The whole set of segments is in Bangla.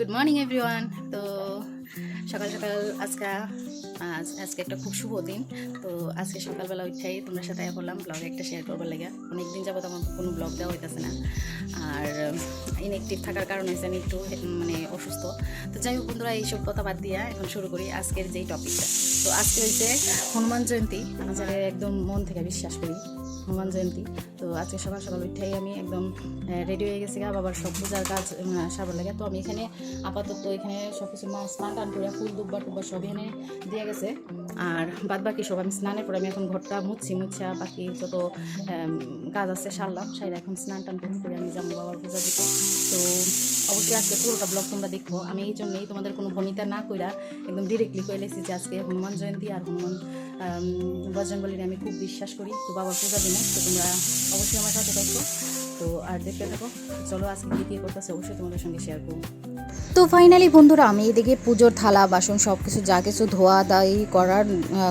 গুড মর্নিং এভরিওয়ান তো সকাল সকাল আজকে, আজ, আজকে একটা খুব শুভ দিন। তো আজকে সকালবেলা উঠাই তোমার সাথে করলাম ব্লগ একটা শেয়ার করবার লাগে। অনেক দিন যাবত আমার কোনো ব্লগ দেওয়া হইতেছে না। আর ইনএক্টিভ থাকার কারণে হচ্ছে আমি একটু মানে অসুস্থ। তো যাই হোক বন্ধুরা, এইসব কথা বাদ দিয়া এখন শুরু করি আজকের যেই টপিকটা তো আজকে হচ্ছে হনুমান জয়ন্তী। আমি একদম মন থেকে বিশ্বাস করি। হনুমান জয়ন্তী। তো আজকে সকাল সকাল উঠেই আমি একদম রেডি হয়ে গেছি গা বাবার সব পূজার কাজ উম, সাবার লাগে। তো আমি এখানে আপাতত এখানে সব কিছু মা স্নান টান করে ফুল দুব্বার টুব্বার সব এখানে দিয়ে গেছে। আর বাদ বাকি সব আমি স্নানের পরে আমি এখন ঘরটা মুছছি মুছা বাকি যত কাজ আছে সারলাম সাইড এখন স্নান টান করে আমি যাব বাবার পূজা দিতে। তো অবশ্যই আজকে পুরোটা ব্লগ তোমরা দেখব আমি এই জন্যই তোমাদের কোনো ভনিতা না কইরা একদম ডিরেক্টলি কয়ে লেছি যে আজকে হনুমান জয়ন্তী আর হনুমান বজরঙ্গলিনে আমি খুব বিশ্বাস করি। তো বাবার পূজা দিনে তো তোমরা অবশ্যই আমার সাথে থাকো। তো আর দেখতে থাকো। চলো আজকে কী কী করতেছে, অবশ্যই তোমাদের সঙ্গে শেয়ার করব। তো ফাইনালি বন্ধুরা, আমি এদিকে পুজোর থালা, বাসন সব কিছু যা কিছু ধোয়া দাই করার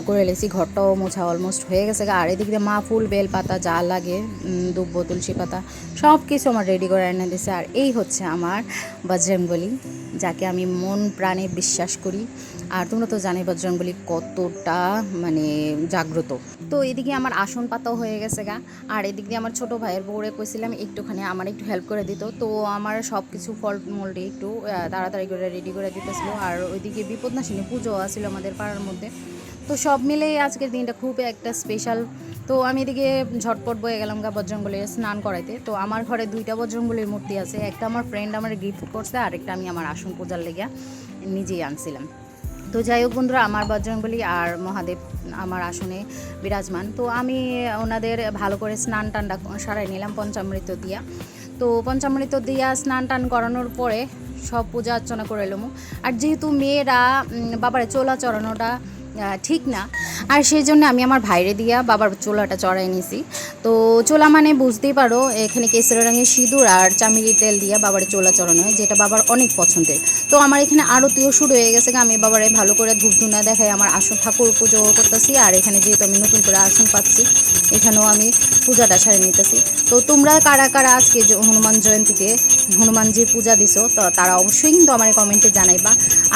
করে লেছি। ঘরটাও মোছা অলমোস্ট হয়ে গেছে। আর এদিকে দিয়ে মা ফুল, বেল পাতা যা লাগে দুব্ব, তুলসী পাতা সব কিছু আমার রেডি করে এনে দিছে। আর এই হচ্ছে আমার বজরংবলী, যাকে আমি মন প্রাণে বিশ্বাস করি। আর তোমরা তো জানি বজরংবলী কতটা মানে জাগ্রত। তো এদিকে আমার আসন পাতাও হয়ে গেছে গা। আর এদিক দিয়ে আমার ছোট ভাইয়ের বউরে কইছিলাম একটুখানি আমার একটু হেল্প করে দিত। তো আমার সব কিছু ফল মূলটি একটু তাড়াতাড়ি করে রেডি করে দিতেছিল। আর ওইদিকে বিপদনাশিনী পুজো আছিল আমাদের পাড়ার মধ্যে। তো সব মিলেই আজকের দিনটা খুব একটা স্পেশাল তো আমি এদিকে ঝটপট বয়ে গেলাম গা বজরঙ্গলির স্নান করাইতে। তো আমার ঘরে দুইটা বজরঙ্গলির মূর্তি আছে। একটা আমার ফ্রেন্ড আমার গিফট করছে আর একটা আমি আমার আসন পূজার লেগে নিজেই আনছিলাম। তো যাই হোক বন্ধুরা, আমার বজরঙ্গলি আর মহাদেব আমার আসনে বিরাজমান। তো আমি ওনাদের ভালো করে স্নান টানটা সারাই নিলাম পঞ্চামৃত দিয়া। তো পঞ্চামৃত দিয়া স্নান টান করানোর পরে সব পূজা অর্চনা করে এলাম আর যেহেতু মেয়েরা বাবারে চোলা চড়ানোটা ঠিক না। আর সেই জন্য আমি আমার ভাইরে দিয়া বাবার চোলাটা চড়াই নিছি। তো চোলা মানে বুঝতেই পারো, এখানে কেসরি রঙের সিঁদুর আর চামিলি তেল দিয়া বাবার চোলা চড়ানো হয়, যেটা বাবার অনেক পছন্দের। তো আমার এখানে আরতিও শুরু হয়ে গেছে আমি বাবারে ভালো করে ধূপ ধুনা দেখাই, আমার আসন ঠাকুর পুজো করতেছি, আর এখানে যেহেতু আমি নতুন করে আসন পাচ্ছি, এখানেও আমি পূজাটা সারে নিতেছি। তো তোমরা কারা কারা আজকে হনুমান জয়ন্তীতে হনুমানজির পূজা দিছো, তো তারা অবশ্যই কিন্তু আমার কমেন্টে জানাইবা।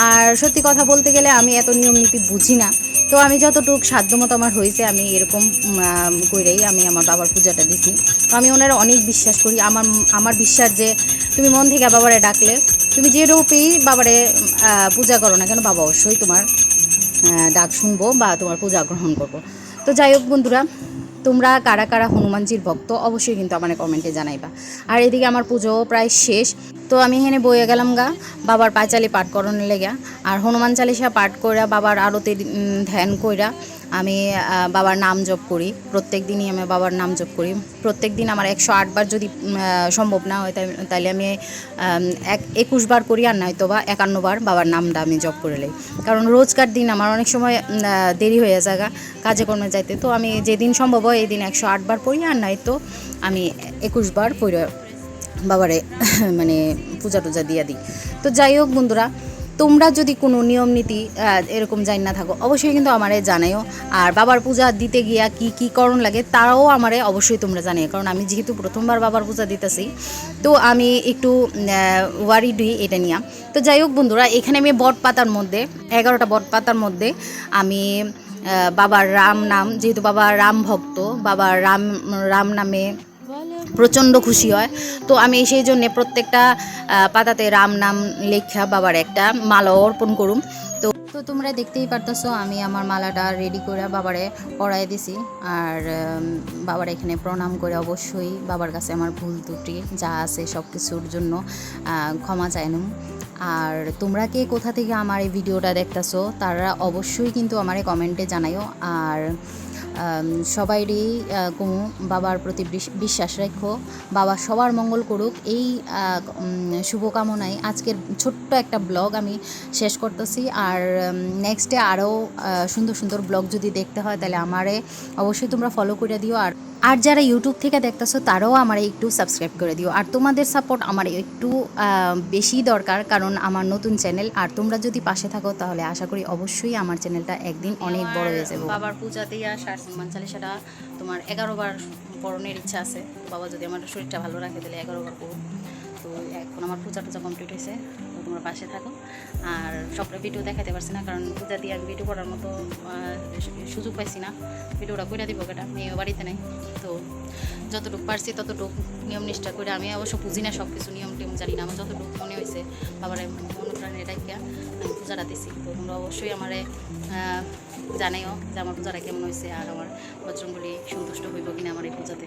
আর সত্যি কথা বলতে গেলে আমি এত নিয়ম নীতি বুঝি না। তো আমি যতটুক সাধ্যমতো আমার হয়েছে, আমি এরকম কইরেই আমি আমার বাবার পূজাটা দিছি। তো আমি ওনারা অনেক বিশ্বাস করি। আমার আমার বিশ্বাস যে তুমি মন থেকে বাবারে ডাকলে, তুমি যে রূপেই বাবারে পূজা করো না কেন, বাবা অবশ্যই তোমার ডাক শুনব বা তোমার পূজা গ্রহণ করব। তো যাই হোক বন্ধুরা তোমরা কারা কারা হনুমানজির ভক্ত অবশ্যই কিন্তু আমার কমেন্টে জানাইবা। আর এদিকে আমার পুজোও প্রায় শেষ তো আমি এখানে বয়ে গেলাম গা বাবার পাঁচালি পাঠ করানোর লেগা। আর হনুমান চালিসা পাঠ কইরা বাবার আরতির উম, ধ্যান কইরা আমি বাবার নাম জপ করি। প্রত্যেক দিনই আমি বাবার নাম জপ করি। প্রত্যেক দিন আমার একশো আটবার যদি সম্ভব না হয় তাইলে আমি এক একুশ বার করি আর নয়তো বা একান্ন বার বাবার নামটা আমি জপ করে লই। কারণ রোজকার দিন আমার অনেক সময় দেরি হয়ে যায় গা, কাজে কর্মে যাইতে। তো আমি যেদিন সম্ভব হয় এই দিন একশো আটবার পড়ি, আর নাই তো আমি একুশ বার পড়ে বাবারে মানে পূজা টুজা দিয়ে দিই। তো যাই হোক বন্ধুরা, তোমরা যদি কোনো নিয়ম নীতি এরকম জানি না থাকো, অবশ্যই কিন্তু আমারে জানাইও। আর বাবার পূজা দিতে গিয়া কি কি করণ লাগে, তারাও আমারে অবশ্যই তোমরা জানিও। কারণ আমি যেহেতু প্রথমবার বাবার পূজা দিতেছি, তো আমি একটু ওয়ারি ডুই এটা নিয়ে। তো যাই হোক বন্ধুরা, এখানে আমি বট পাতার মধ্যে, এগারোটা বট পাতার মধ্যে আমি বাবার রাম নাম, যেহেতু বাবা রাম ভক্ত, বাবা রাম রাম নামে প্রচণ্ড খুশি হয়। তো আমি সেই জন্যে প্রত্যেকটা পাতাতে রাম নাম লেখা বাবার একটা মালা অর্পণ করুম। তো তোমরা দেখতেই পারতেছো, আমি আমার মালাটা রেডি করে বাবারে পরাই দিছি। আর বাবার এখানে প্রণাম করে অবশ্যই বাবার কাছে আমার ভুল ত্রুটি যা আছে সব কিছুর জন্য ক্ষমা চাইনুম আর তোমরা কে কোথা থেকে আমার এই ভিডিওটা দেখতেছো, তারা অবশ্যই কিন্তু আমার কমেন্টে জানাইও। আর সবাইরই কুমু, বাবার প্রতি বিশ- বিশ্বাস রাখো। বাবা সবার মঙ্গল করুক। এই শুভকামনায় আজকের ছোট্ট একটা ব্লগ আমি শেষ করতেছি। আর নেক্সটে আরও সুন্দর সুন্দর ব্লগ যদি দেখতে হয়, তাহলে আমারে অবশ্যই তোমরা ফলো করে দিও। আর আর যারা ইউটিউব থেকে দেখতেছো, তারাও আমার একটু সাবস্ক্রাইব করে দিও। আর তোমাদের সাপোর্ট আমার একটু বেশি দরকার, কারণ আমার নতুন চ্যানেল আর তোমরা যদি পাশে থাকো, তাহলে আশা করি অবশ্যই আমার চ্যানেলটা একদিন অনেক বড় হয়ে যাবে। বাবার পূজাতেই আসার হনুমান সেটা তোমার এগারো বার পড়নের ইচ্ছা আছে। বাবা যদি আমার শরীরটা ভালো রাখে, তাহলে এগারো বার করুন তো এখন আমার পূজা টুজা কমপ্লিট হয়েছে, তো তোমরা পাশে থাকো। আর সবটা ভিডিও দেখাতে পারছি না, কারণ পূজা দিয়ে আমি ভিডিও করার মতো সুযোগ পাইছি না। ভিডিওটা করে দিব কেটা মেয়েও বাড়িতে নেই, তো যতটুকু পারছি ততটুকু নিয়ম নিষ্ঠা করে আমি অবশ্য বুঝি না সব কিছু নিয়ম টিয়ম জানি না, আমার যতটুকু মনে হয়েছে বাবার অনুপ্রাণে ডাইকা আমি পূজাটা দিছি। তো তোমরা অবশ্যই আমারে জানাইও যে আমার পূজাটা কেমন হয়েছে আর আমার বজরঙ্গলি সন্তুষ্ট হইব কিনা আমার এই পূজাতে।